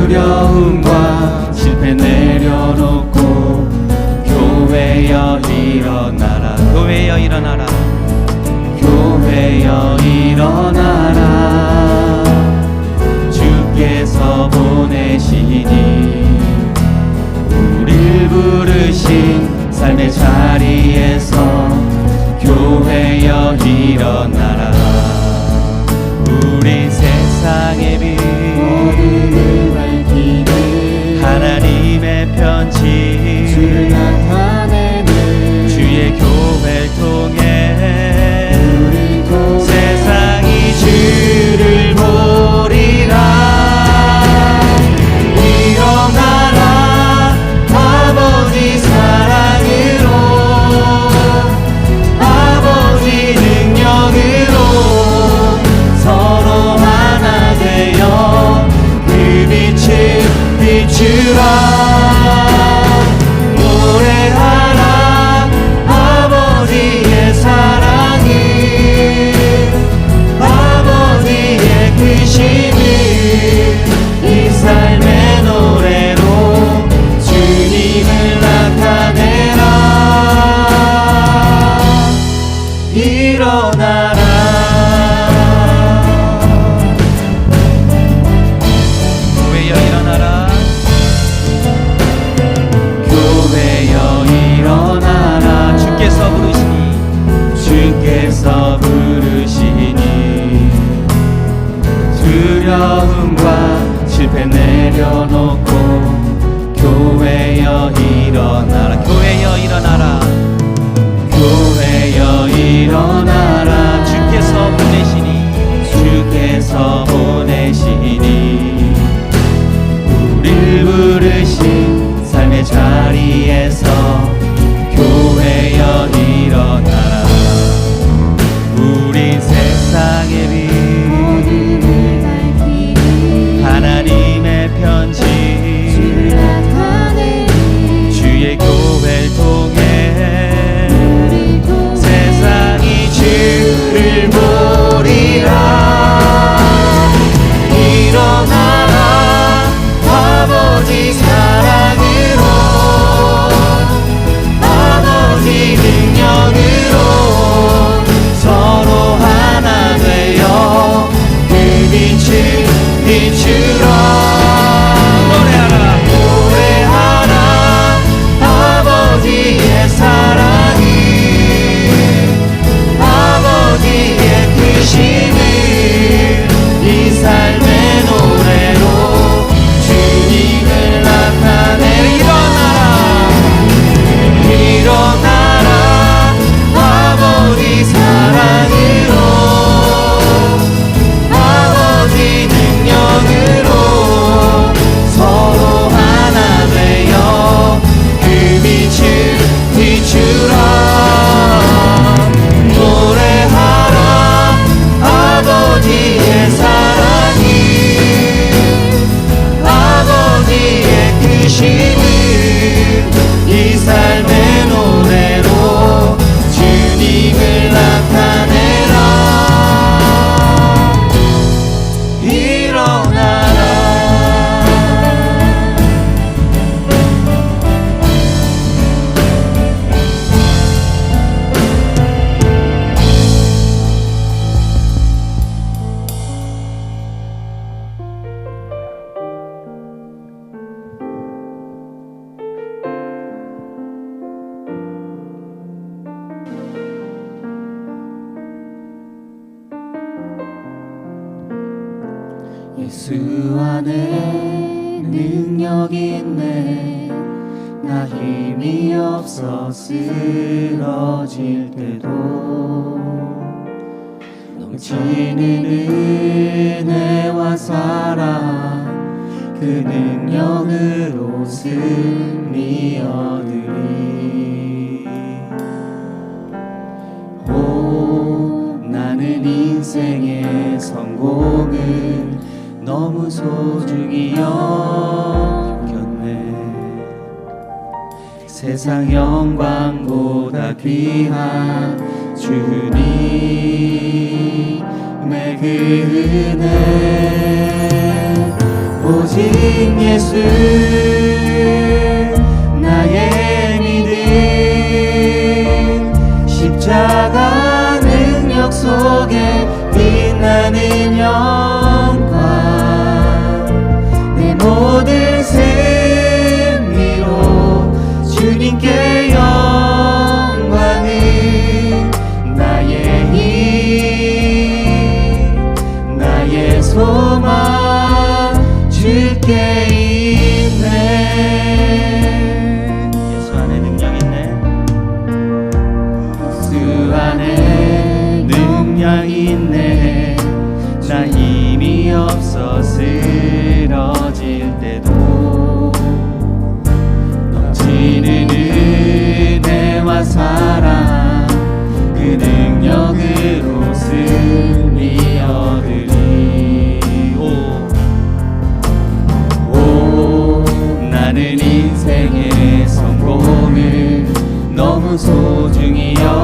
두려움과 실패 내려놓고 교회여 일어나라. 교회여 일어나라. 교회여 일어나라. 주께서 보는 예수 안에 능력 있네. 나 힘이 없어 쓰러질 때도 넘치는 은혜와 사랑 그 능력으로 승리 얻으리. 너무 소중히 여겼네. 세상 영광보다 귀한 주님의 그 은혜. 오직 예수 나의 믿음. 십자가 능력 속에 빛나는 영 소중히 여